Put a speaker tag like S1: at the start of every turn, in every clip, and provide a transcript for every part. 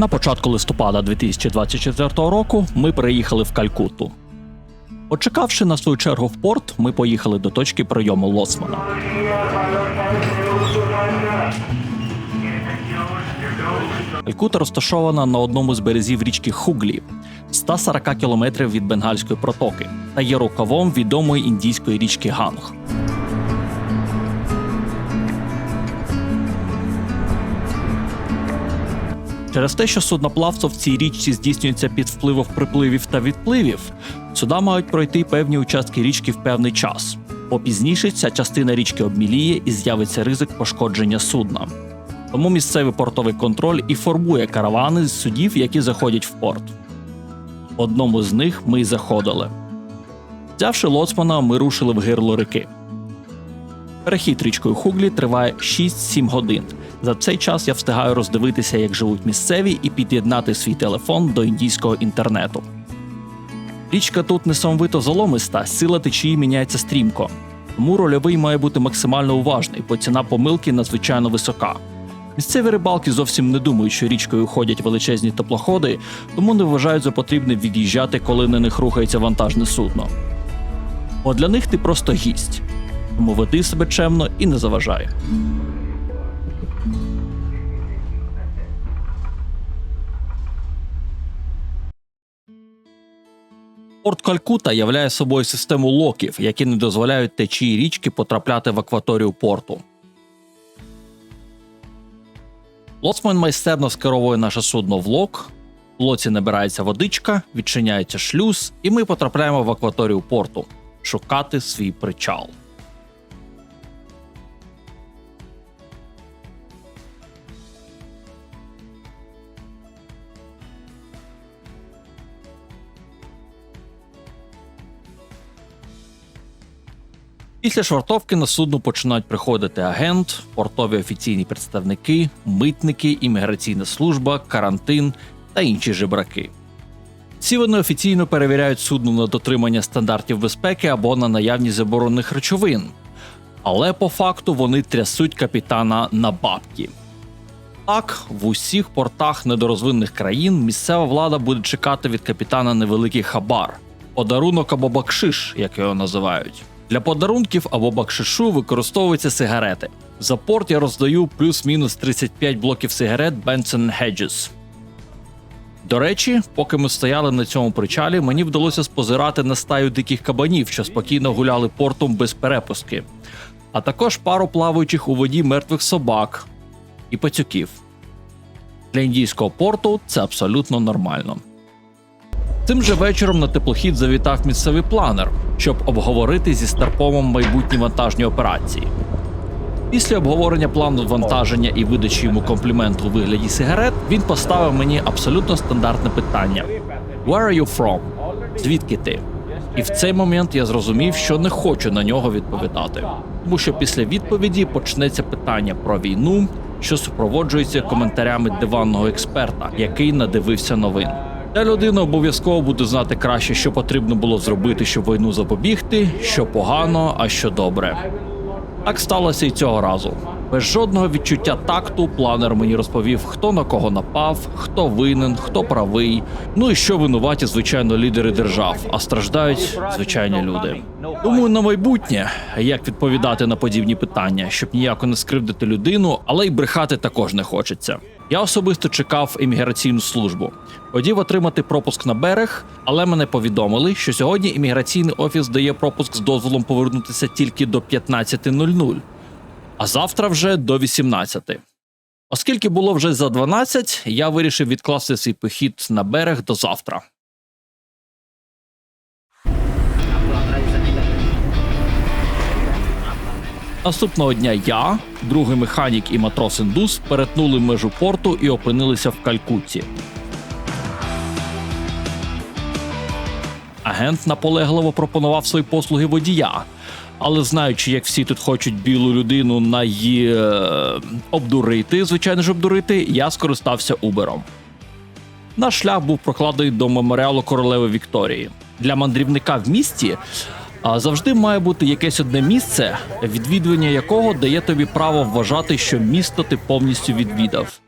S1: На початку листопада 2024 року ми приїхали в Калькутту. Почекавши на свою чергу в порт, ми поїхали до точки прийому Лоцмана. Калькута розташована на одному з березів річки Хуглі, 140 кілометрів від Бенгальської протоки, та є рукавом відомої індійської річки Ганг. Через те, що судноплавство в цій річці здійснюється під впливом припливів та відпливів, сюди мають пройти певні участки річки в певний час. Попізніше ця частина річки обміліє і з'явиться ризик пошкодження судна. Тому місцевий портовий контроль і формує каравани з судів, які заходять в порт. Одному з них ми й заходили. Взявши лоцмана, ми рушили в гирло реки. Перехід річкою Хуглі триває 6-7 годин. За цей час я встигаю роздивитися, як живуть місцеві, і під'єднати свій телефон до індійського інтернету. Річка тут несамовито заломиста, сила течії міняється стрімко. Тому рольовий має бути максимально уважний, бо ціна помилки надзвичайно висока. Місцеві рибалки зовсім не думають, що річкою ходять величезні теплоходи, тому не вважають за потрібне від'їжджати, коли на них рухається вантажне судно. Бо для них ти просто гість, тому веди себе чемно і не заважай. Порт Калькута являє собою систему локів, які не дозволяють течії річки потрапляти в акваторію порту. Лоцман майстерно скеровує наше судно в лок. В лоці набирається водичка, відчиняється шлюз, і ми потрапляємо в акваторію порту шукати свій причал. Після швартовки на судно починають приходити агент, портові офіційні представники, митники, імміграційна служба, карантин та інші жебраки. Всі вони офіційно перевіряють судно на дотримання стандартів безпеки або на наявність заборонених речовин. Але по факту вони трясуть капітана на бабки. Так, в усіх портах недорозвинених країн місцева влада буде чекати від капітана невеликий хабар, подарунок або бакшиш, як його називають. Для подарунків або бакшишу використовуються сигарети. За порт я роздаю плюс-мінус 35 блоків сигарет Benson Hedges. До речі, поки ми стояли на цьому причалі, мені вдалося спозирати на стаю диких кабанів, що спокійно гуляли портом без перепустки, а також пару плаваючих у воді мертвих собак і пацюків. Для індійського порту це абсолютно нормально. Тим же вечором на теплохід завітав місцевий планер, щоб обговорити зі Старпомом майбутні вантажні операції. Після обговорення плану вантаження і видачі йому компліменту у вигляді сигарет, він поставив мені абсолютно стандартне питання: Where are you from? Звідки ти? І в цей момент я зрозумів, що не хочу на нього відповідати, тому що після відповіді почнеться питання про війну, що супроводжується коментарями диванного експерта, який надивився новин. Ця людина обов'язково буде знати краще, що потрібно було зробити, щоб війну запобігти, що погано, а що добре. Так сталося і цього разу. Без жодного відчуття такту планер мені розповів, хто на кого напав, хто винен, хто правий. Ну і що винуваті, звичайно, лідери держав, а страждають звичайні люди. Думаю, на майбутнє, як відповідати на подібні питання, щоб ніяко не скривдити людину, але й брехати також не хочеться. Я особисто чекав імміграційну службу. Хотів отримати пропуск на берег, але мене повідомили, що сьогодні імміграційний офіс дає пропуск з дозволом повернутися тільки до 15.00, а завтра вже до 18. Оскільки було вже за 12, я вирішив відкласти свій похід на берег до завтра. Наступного дня я, другий механік і матрос індус перетнули межу порту і опинилися в Калькутті. Агент наполегливо пропонував свої послуги водія, Але знаючи, як всі тут хочуть білу людину на її е, обдурити, звичайно ж обдурити, я скористався Убером. Наш шлях був прокладений до меморіалу королеви Вікторії. Для мандрівника в місті а, завжди має бути якесь одне місце, відвідування якого дає тобі право вважати, що місто ти повністю відвідав.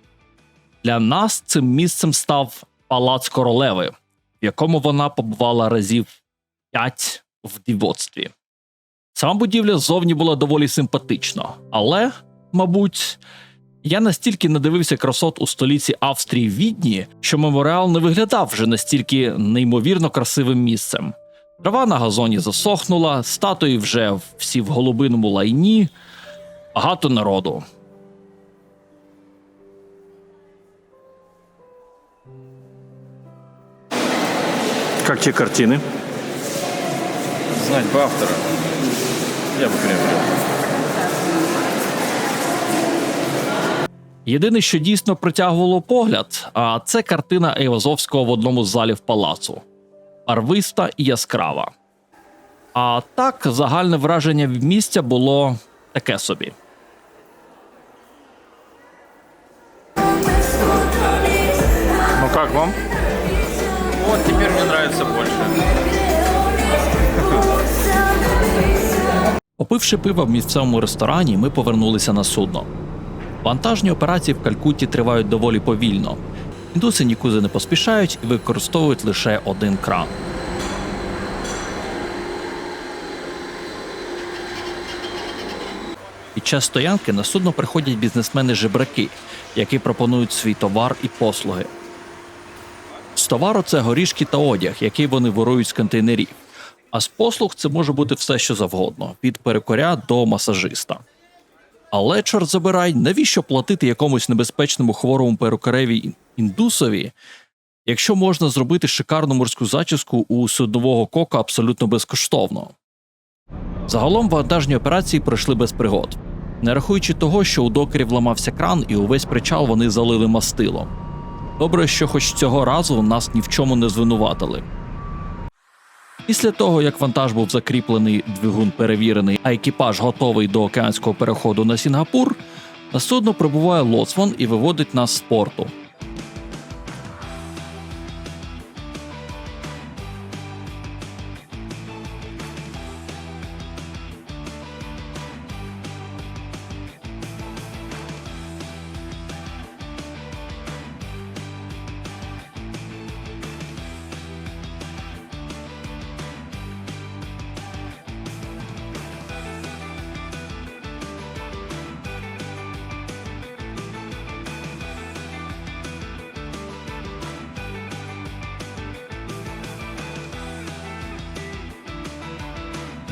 S1: Для нас цим місцем став палац королеви, в якому вона побувала разів п'ять в дівоцтві. Сама будівля ззовні була доволі симпатична, але, мабуть, я настільки надивився красот у столиці Австрії Відні, що меморіал не виглядав вже настільки неймовірно красивим місцем. Трава на газоні засохнула, статуї вже всі в голубиному лайні, багато народу.
S2: Как тебе картины?
S3: Знать бы автора. Я бы приобрел.
S1: Єдине, що дійсно притягувало погляд, а це картина Ейвазовського в одному з залів палацу. Арвиста і яскрава. А так, загальне враження від місця було таке собі.
S2: Ну как вам?
S3: Вот теперь мне нравится больше.
S1: Попивши пива в місцевому ресторані, ми повернулися на судно. Вантажні операції в Калькутті тривають доволі повільно. Індуси нікуди не поспішають і використовують лише один кран. Під час стоянки на судно приходять бізнесмени-жебраки, які пропонують свій товар і послуги. З товару це горішки та одяг, який вони ворують з контейнерів. А з послуг це може бути все, що завгодно, від перекоря до масажиста. Але, чорт забирай, навіщо платити якомусь небезпечному хворому перукареві індусові, якщо можна зробити шикарну морську зачіску у судового кока абсолютно безкоштовно? Загалом вантажні операції пройшли без пригод, не рахуючи того, що у докерів ламався кран і увесь причал вони залили мастилом. Добре, що хоч цього разу нас ні в чому не звинуватили. Після того, як вантаж був закріплений, двигун перевірений, а екіпаж готовий до океанського переходу на Сінгапур, на судно прибуває лоцман і виводить нас з порту.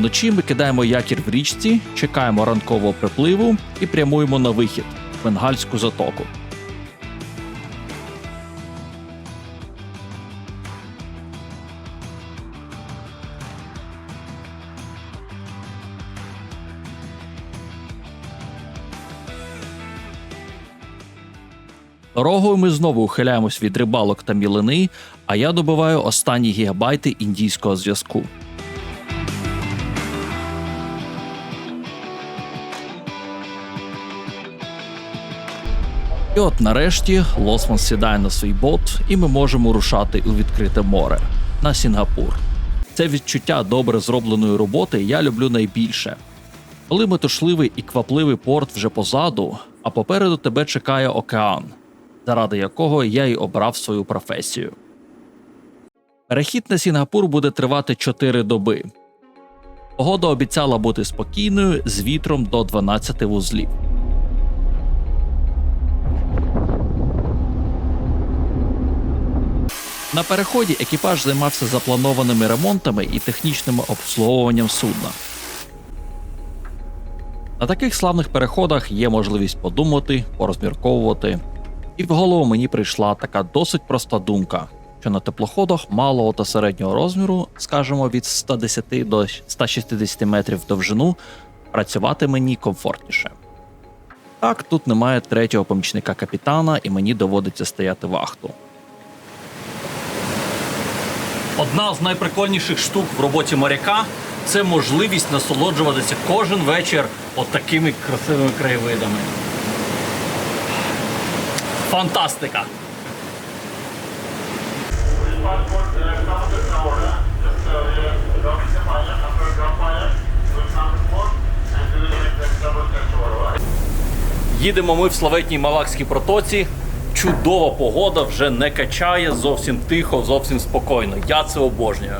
S1: Вночі ми кидаємо якір в річці, чекаємо ранкового припливу і прямуємо на вихід в Бенгальську затоку. Дорогою ми знову ухиляємось від рибалок та мілини, а я добиваю останні гігабайти індійського зв'язку. І от нарешті Лосман сідає на свій бот, і ми можемо рушати у відкрите море на Сінгапур. Це відчуття добре зробленої роботи я люблю найбільше. Коли метушливий і квапливий порт вже позаду, а попереду тебе чекає океан, заради якого я й обрав свою професію. Перехід на Сінгапур буде тривати 4 доби. Погода обіцяла бути спокійною з вітром до 12 вузлів. На переході екіпаж займався запланованими ремонтами і технічним обслуговуванням судна. На таких славних переходах є можливість подумати, порозмірковувати. І в голову мені прийшла така досить проста думка, що на теплоходах малого та середнього розміру, скажімо, від 110 до 160 метрів довжину, працювати мені комфортніше. Так, тут немає третього помічника капітана, і мені доводиться стояти вахту. Одна з найприкольніших штук в роботі моряка це можливість насолоджуватися кожен вечір от красивими краєвидами. Фантастика! Їдемо ми в славетній Малакській протоці. Чудова погода, вже не качає, зовсім тихо, зовсім спокійно. Я це обожнюю.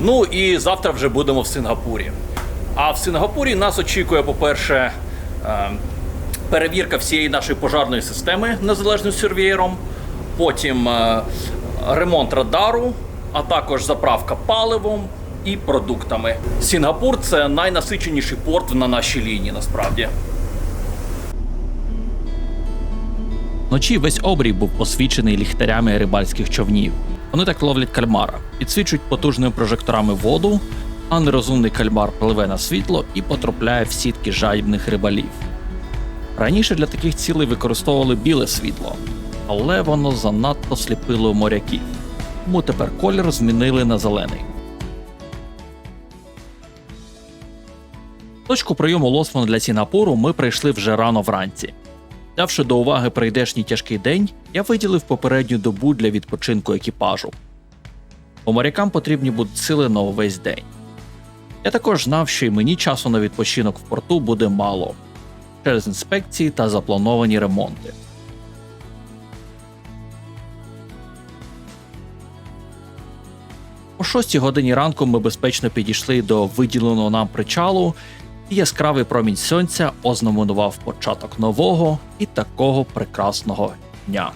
S1: Ну і завтра вже будемо в Сингапурі. А в Сингапурі нас очікує, по-перше, е, перевірка всієї нашої пожарної системи незалежним сервієром, потім е, ремонт радару, а також заправка паливом і продуктами. Сінгапур це найнасиченіший порт на нашій лінії, насправді. Вночі весь обрій був освічений ліхтарями рибальських човнів. Вони так ловлять кальмара, підсвічують потужними прожекторами воду, а нерозумний кальмар пливе на світло і потрапляє в сітки жадібних рибалів. Раніше для таких цілей використовували біле світло, але воно занадто сліпило моряків. Тому тепер колір змінили на зелений. Точку прийому Лосман для Сінгапуру ми прийшли вже рано вранці. Взявши до уваги прийдешній тяжкий день, я виділив попередню добу для відпочинку екіпажу. Бо морякам потрібні будуть сили на увесь день. Я також знав, що й мені часу на відпочинок в порту буде мало через інспекції та заплановані ремонти. О 6 годині ранку ми безпечно підійшли до виділеного нам причалу, яскравий промінь сонця ознаменував початок нового і такого прекрасного дня.